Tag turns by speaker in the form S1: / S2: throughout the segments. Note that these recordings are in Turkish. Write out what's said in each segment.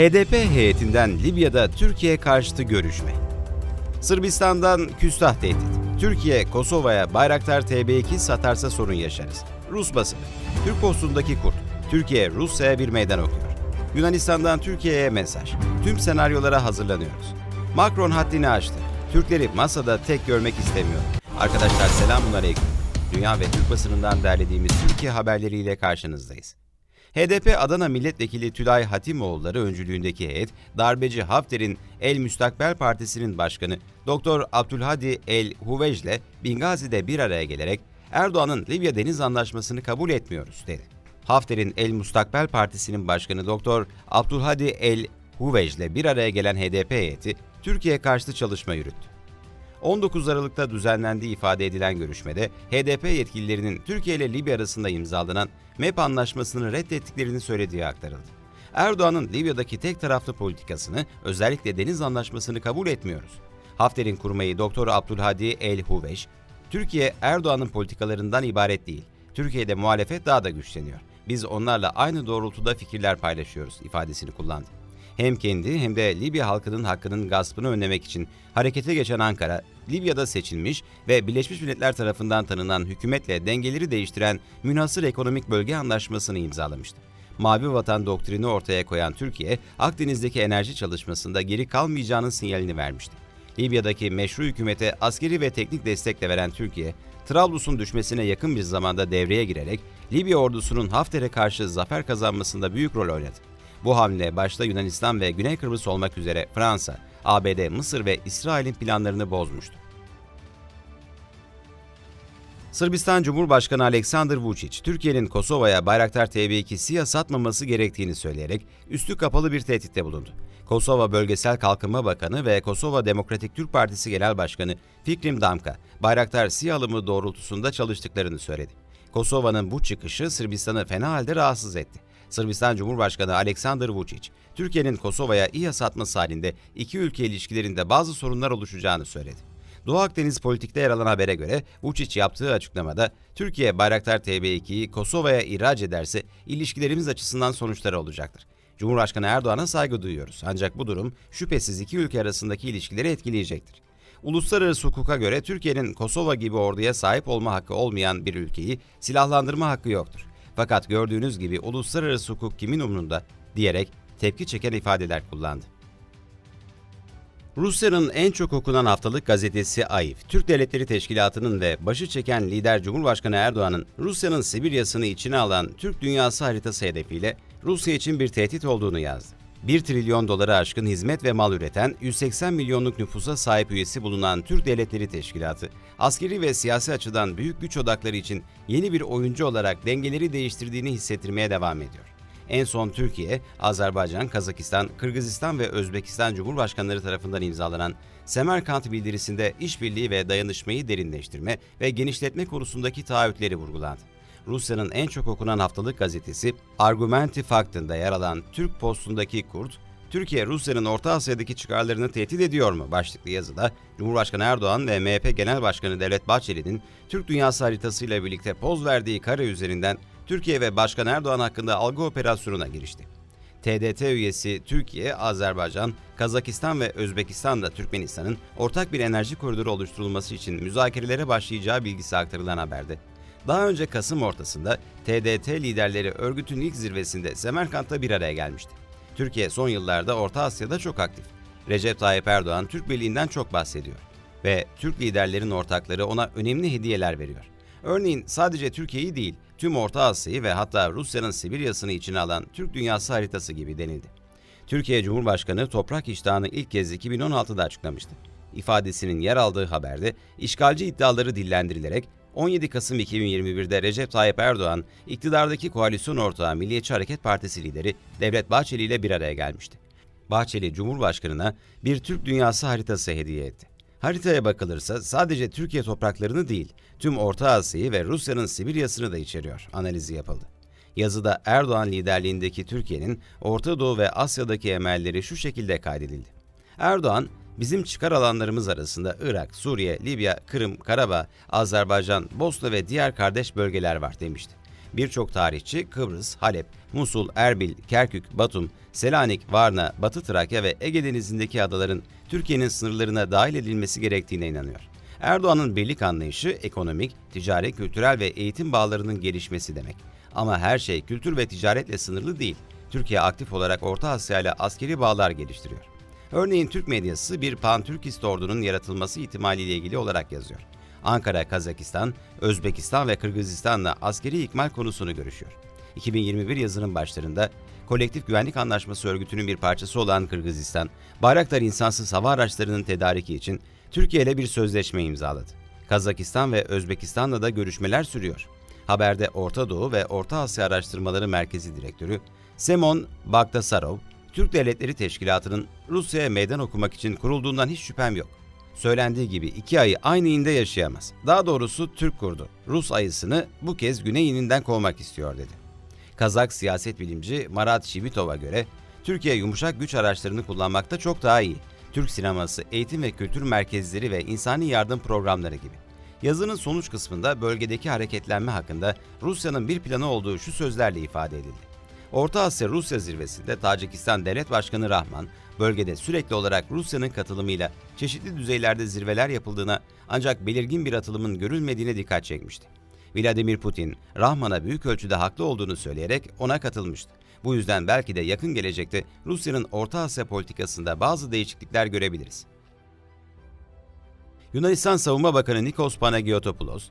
S1: HDP heyetinden Libya'da Türkiye karşıtı görüşme. Sırbistan'dan küstah tehdit. Türkiye, Kosova'ya Bayraktar TB2 satarsa sorun yaşarız. Rus basını. Türk postundaki kurt. Türkiye, Rusya'ya bir meydan okuyor. Yunanistan'dan Türkiye'ye mesaj. Tüm senaryolara hazırlanıyoruz. Macron haddini aştı. Türkleri masada tek görmek istemiyor. Arkadaşlar selamun aleyküm. Dünya ve Türk basınından derlediğimiz Türkiye haberleriyle karşınızdayız. HDP Adana Milletvekili Tülay Hatimoğulları öncülüğündeki heyet, darbeci Hafter'in El Müstakbel Partisi'nin başkanı Doktor Abdülhadi El Huvej'le Bingazi'de bir araya gelerek Erdoğan'ın Libya Deniz Anlaşması'nı kabul etmiyoruz dedi. Hafter'in El Müstakbel Partisi'nin başkanı Doktor Abdülhadi El Huvej'le bir araya gelen HDP heyeti Türkiye karşıtı çalışma yürüttü. 19 Aralık'ta düzenlendiği ifade edilen görüşmede HDP yetkililerinin Türkiye ile Libya arasında imzalanan MEP anlaşmasını reddettiklerini söylediği aktarıldı. Erdoğan'ın Libya'daki tek taraflı politikasını, özellikle deniz anlaşmasını kabul etmiyoruz. Hafter'in kurmayı Doktor Abdülhadi El Huveş, Türkiye Erdoğan'ın politikalarından ibaret değil. Türkiye'de muhalefet daha da güçleniyor. Biz onlarla aynı doğrultuda fikirler paylaşıyoruz ifadesini kullandı. Hem kendi hem de Libya halkının hakkının gaspını önlemek için harekete geçen Ankara, Libya'da seçilmiş ve Birleşmiş Milletler tarafından tanınan hükümetle dengeleri değiştiren münhasır ekonomik bölge anlaşmasını imzalamıştı. Mavi Vatan doktrini ortaya koyan Türkiye, Akdeniz'deki enerji çalışmasında geri kalmayacağının sinyalini vermişti. Libya'daki meşru hükümete askeri ve teknik destekle veren Türkiye, Trablus'un düşmesine yakın bir zamanda devreye girerek Libya ordusunun Hafter'e karşı zafer kazanmasında büyük rol oynadı. Bu hamle başta Yunanistan ve Güney Kıbrıs olmak üzere Fransa, ABD, Mısır ve İsrail'in planlarını bozmuştu. Sırbistan Cumhurbaşkanı Aleksandar Vučić, Türkiye'nin Kosova'ya Bayraktar TB2 SİHA satmaması gerektiğini söyleyerek üstü kapalı bir tehditte bulundu. Kosova Bölgesel Kalkınma Bakanı ve Kosova Demokratik Türk Partisi Genel Başkanı Fikrim Damka, Bayraktar SİHA alımı doğrultusunda çalıştıklarını söyledi. Kosova'nın bu çıkışı Sırbistan'ı fena halde rahatsız etti. Sırbistan Cumhurbaşkanı Aleksandar Vučić, Türkiye'nin Kosova'ya İHA satması halinde iki ülke ilişkilerinde bazı sorunlar oluşacağını söyledi. Doğu Akdeniz politikte yer alan habere göre Vučić yaptığı açıklamada Türkiye Bayraktar TB2'yi Kosova'ya ihraç ederse ilişkilerimiz açısından sonuçları olacaktır. Cumhurbaşkanı Erdoğan'a saygı duyuyoruz ancak bu durum şüphesiz iki ülke arasındaki ilişkileri etkileyecektir. Uluslararası hukuka göre Türkiye'nin Kosova gibi orduya sahip olma hakkı olmayan bir ülkeyi silahlandırma hakkı yoktur. Fakat gördüğünüz gibi uluslararası hukuk kimin umrunda diyerek tepki çeken ifadeler kullandı. Rusya'nın en çok okunan haftalık gazetesi AIF, Türk Devletleri Teşkilatı'nın ve başı çeken lider Cumhurbaşkanı Erdoğan'ın Rusya'nın Sibirya'sını içine alan Türk Dünyası haritası hedefiyle Rusya için bir tehdit olduğunu yazdı. 1 trilyon doları aşkın hizmet ve mal üreten 180 milyonluk nüfusa sahip üyesi bulunan Türk Devletleri Teşkilatı, askeri ve siyasi açıdan büyük güç odakları için yeni bir oyuncu olarak dengeleri değiştirdiğini hissettirmeye devam ediyor. En son Türkiye, Azerbaycan, Kazakistan, Kırgızistan ve Özbekistan Cumhurbaşkanları tarafından imzalanan Semerkant bildirisinde işbirliği ve dayanışmayı derinleştirme ve genişletme konusundaki taahhütleri vurgulandı. Rusya'nın en çok okunan haftalık gazetesi Argumenti Fact'ında yer alan Türk Post'undaki Kurt, Türkiye Rusya'nın Orta Asya'daki çıkarlarını tehdit ediyor mu başlıklı yazıda Cumhurbaşkanı Erdoğan ve MHP Genel Başkanı Devlet Bahçeli'nin Türk dünyası haritasıyla birlikte poz verdiği kare üzerinden Türkiye ve Başkan Erdoğan hakkında algı operasyonuna girişti. TDT üyesi Türkiye, Azerbaycan, Kazakistan ve Özbekistan'da Türkmenistan'ın ortak bir enerji koridoru oluşturulması için müzakerelere başlayacağı bilgisi aktarılan haberde. Daha önce Kasım ortasında TDT liderleri örgütün ilk zirvesinde Semerkant'ta bir araya gelmişti. Türkiye son yıllarda Orta Asya'da çok aktif. Recep Tayyip Erdoğan Türk Birliği'nden çok bahsediyor ve Türk liderlerin ortakları ona önemli hediyeler veriyor. Örneğin sadece Türkiye'yi değil, tüm Orta Asya'yı ve hatta Rusya'nın Sibirya'sını içine alan Türk Dünyası haritası gibi denildi. Türkiye Cumhurbaşkanı toprak iştahını ilk kez 2016'da açıklamıştı. İfadesinin yer aldığı haberde işgalci iddiaları dillendirilerek 17 Kasım 2021'de Recep Tayyip Erdoğan, iktidardaki koalisyon ortağı Milliyetçi Hareket Partisi lideri Devlet Bahçeli ile bir araya gelmişti. Bahçeli, Cumhurbaşkanı'na bir Türk dünyası haritası hediye etti. Haritaya bakılırsa sadece Türkiye topraklarını değil, tüm Orta Asya'yı ve Rusya'nın Sibirya'sını da içeriyor, analizi yapıldı. Yazıda Erdoğan liderliğindeki Türkiye'nin Orta Doğu ve Asya'daki emelleri şu şekilde kaydedildi. Erdoğan, bizim çıkar alanlarımız arasında Irak, Suriye, Libya, Kırım, Karabağ, Azerbaycan, Bosna ve diğer kardeş bölgeler var demişti. Birçok tarihçi Kıbrıs, Halep, Musul, Erbil, Kerkük, Batum, Selanik, Varna, Batı Trakya ve Ege Denizi'ndeki adaların Türkiye'nin sınırlarına dahil edilmesi gerektiğine inanıyor. Erdoğan'ın birlik anlayışı ekonomik, ticari, kültürel ve eğitim bağlarının gelişmesi demek. Ama her şey kültür ve ticaretle sınırlı değil. Türkiye aktif olarak Orta Asya ile askeri bağlar geliştiriyor. Örneğin Türk medyası bir pan-Türkist ordunun yaratılması ihtimaliyle ilgili olarak yazıyor. Ankara, Kazakistan, Özbekistan ve Kırgızistan'la askeri ikmal konusunu görüşüyor. 2021 yazının başlarında Kolektif Güvenlik Anlaşması örgütünün bir parçası olan Kırgızistan, Bayraktar insansız hava araçlarının tedariki için Türkiye ile bir sözleşme imzaladı. Kazakistan ve Özbekistan'la da görüşmeler sürüyor. Haberde Orta Doğu ve Orta Asya Araştırmaları Merkezi Direktörü Semon Bagdasarov, Türk Devletleri Teşkilatı'nın Rusya'ya meydan okumak için kurulduğundan hiç şüphem yok. Söylendiği gibi iki ayı aynı inde yaşayamaz. Daha doğrusu Türk kurdu. Rus ayısını bu kez güney ininden kovmak istiyor dedi. Kazak siyaset bilimci Marat Şivitov'a göre Türkiye yumuşak güç araçlarını kullanmakta çok daha iyi. Türk sineması, eğitim ve kültür merkezleri ve insani yardım programları gibi. Yazının sonuç kısmında bölgedeki hareketlenme hakkında Rusya'nın bir planı olduğu şu sözlerle ifade edildi. Orta Asya Rusya zirvesinde Tacikistan Devlet Başkanı Rahman, bölgede sürekli olarak Rusya'nın katılımıyla çeşitli düzeylerde zirveler yapıldığına ancak belirgin bir atılımın görülmediğine dikkat çekmişti. Vladimir Putin, Rahman'a büyük ölçüde haklı olduğunu söyleyerek ona katılmıştı. Bu yüzden belki de yakın gelecekte Rusya'nın Orta Asya politikasında bazı değişiklikler görebiliriz. Yunanistan Savunma Bakanı Nikos Panagiotopoulos,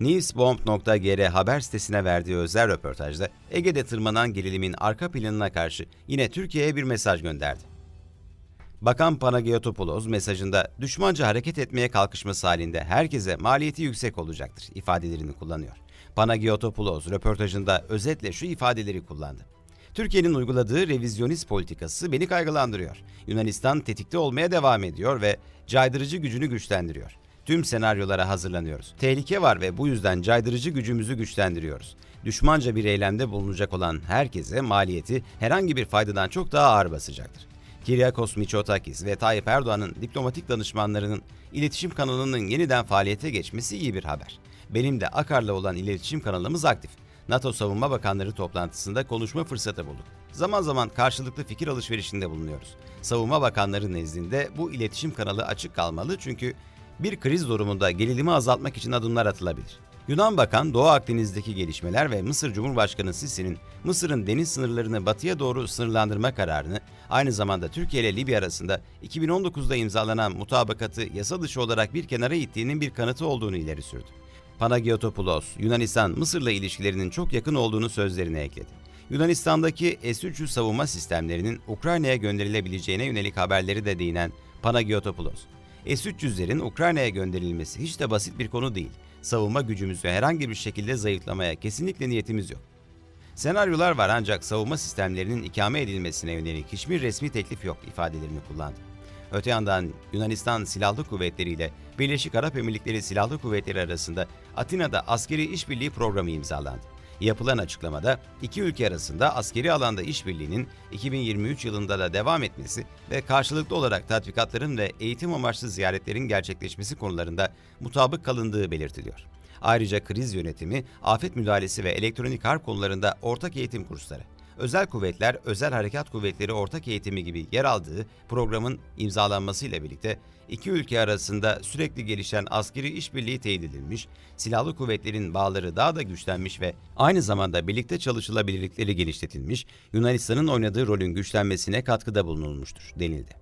S1: Newsbomb.gr haber sitesine verdiği özel röportajda Ege'de tırmanan gerilimin arka planına karşı yine Türkiye'ye bir mesaj gönderdi. Bakan Panagiotopoulos mesajında düşmanca hareket etmeye kalkışması halinde herkese maliyeti yüksek olacaktır ifadelerini kullanıyor. Panagiotopoulos röportajında özetle şu ifadeleri kullandı. Türkiye'nin uyguladığı revizyonist politikası beni kaygılandırıyor. Yunanistan tetikte olmaya devam ediyor ve caydırıcı gücünü güçlendiriyor. Tüm senaryolara hazırlanıyoruz. Tehlike var ve bu yüzden caydırıcı gücümüzü güçlendiriyoruz. Düşmanca bir eylemde bulunacak olan herkese maliyeti herhangi bir faydadan çok daha ağır basacaktır. Kyriakos Mitsotakis ve Tayyip Erdoğan'ın diplomatik danışmanlarının iletişim kanalının yeniden faaliyete geçmesi iyi bir haber. Benim de Akar'la olan iletişim kanalımız aktif. NATO Savunma Bakanları toplantısında konuşma fırsatı bulduk. Zaman zaman karşılıklı fikir alışverişinde bulunuyoruz. Savunma Bakanları nezdinde bu iletişim kanalı açık kalmalı çünkü bir kriz durumunda gerilimi azaltmak için adımlar atılabilir. Yunan Bakan, Doğu Akdeniz'deki gelişmeler ve Mısır Cumhurbaşkanı Sisi'nin Mısır'ın deniz sınırlarını batıya doğru sınırlandırma kararını, aynı zamanda Türkiye ile Libya arasında 2019'da imzalanan mutabakatı yasa dışı olarak bir kenara ittiğinin bir kanıtı olduğunu ileri sürdü. Panagiotopoulos, Yunanistan Mısır'la ilişkilerinin çok yakın olduğunu sözlerine ekledi. Yunanistan'daki S-300 savunma sistemlerinin Ukrayna'ya gönderilebileceğine yönelik haberleri de değinen Panagiotopoulos, S-300'lerin Ukrayna'ya gönderilmesi hiç de basit bir konu değil. Savunma gücümüzü herhangi bir şekilde zayıflamaya kesinlikle niyetimiz yok. Senaryolar var ancak savunma sistemlerinin ikame edilmesine yönelik hiçbir resmi teklif yok ifadelerini kullandı. Öte yandan Yunanistan Silahlı Kuvvetleri ile Birleşik Arap Emirlikleri Silahlı Kuvvetleri arasında Atina'da askeri işbirliği programı imzalandı. Yapılan açıklamada iki ülke arasında askeri alanda işbirliğinin 2023 yılında da devam etmesi ve karşılıklı olarak tatbikatların ve eğitim amaçlı ziyaretlerin gerçekleşmesi konularında mutabık kalındığı belirtiliyor. Ayrıca kriz yönetimi, afet müdahalesi ve elektronik harp konularında ortak eğitim kursları, Özel Kuvvetler, Özel Harekat Kuvvetleri Ortak Eğitimi gibi yer aldığı programın imzalanmasıyla birlikte iki ülke arasında sürekli gelişen askeri işbirliği teyit edilmiş, silahlı kuvvetlerin bağları daha da güçlenmiş ve aynı zamanda birlikte çalışılabilirlikleri genişletilmiş, Yunanistan'ın oynadığı rolün güçlenmesine katkıda bulunulmuştur denildi.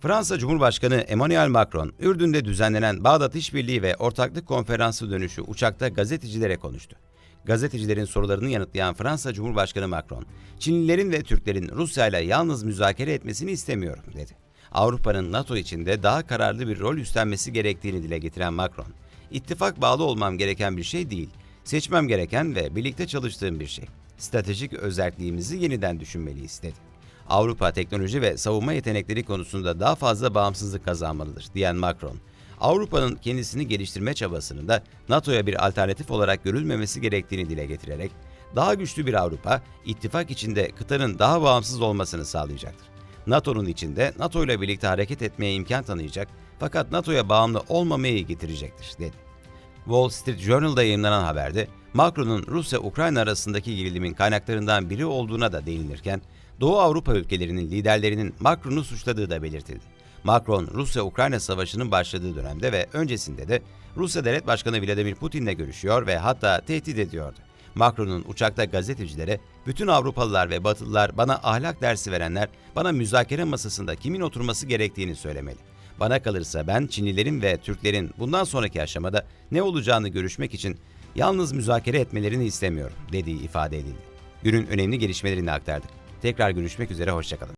S1: Fransa Cumhurbaşkanı Emmanuel Macron, Ürdün'de düzenlenen Bağdat İşbirliği ve Ortaklık Konferansı dönüşü uçakta gazetecilere konuştu. Gazetecilerin sorularını yanıtlayan Fransa Cumhurbaşkanı Macron, Çinlilerin ve Türklerin Rusya ile yalnız müzakere etmesini istemiyorum dedi. Avrupa'nın NATO içinde daha kararlı bir rol üstlenmesi gerektiğini dile getiren Macron, ittifak bağlı olmam gereken bir şey değil, seçmem gereken ve birlikte çalıştığım bir şey. Stratejik özelliğimizi yeniden düşünmeliyiz dedi. Avrupa teknoloji ve savunma yetenekleri konusunda daha fazla bağımsızlık kazanmalıdır diyen Macron, Avrupa'nın kendisini geliştirme çabasının da NATO'ya bir alternatif olarak görülmemesi gerektiğini dile getirerek, daha güçlü bir Avrupa, ittifak içinde kıtanın daha bağımsız olmasını sağlayacaktır. NATO'nun içinde NATO ile birlikte hareket etmeye imkan tanıyacak fakat NATO'ya bağımlı olmamayı getirecektir, dedi. Wall Street Journal'da yayınlanan haberde Macron'un Rusya-Ukrayna arasındaki gerilimin kaynaklarından biri olduğuna da değinilirken, Doğu Avrupa ülkelerinin liderlerinin Macron'u suçladığı da belirtildi. Macron, Rusya-Ukrayna savaşının başladığı dönemde ve öncesinde de Rusya Devlet Başkanı Vladimir Putin'le görüşüyor ve hatta tehdit ediyordu. Macron'un uçakta gazetecilere, bütün Avrupalılar ve Batılılar bana ahlak dersi verenler, bana müzakere masasında kimin oturması gerektiğini söylemeli. Bana kalırsa ben Çinlilerin ve Türklerin bundan sonraki aşamada ne olacağını görüşmek için yalnız müzakere etmelerini istemiyorum dediği ifade edildi. Günün önemli gelişmelerini aktardık. Tekrar görüşmek üzere, hoşçakalın.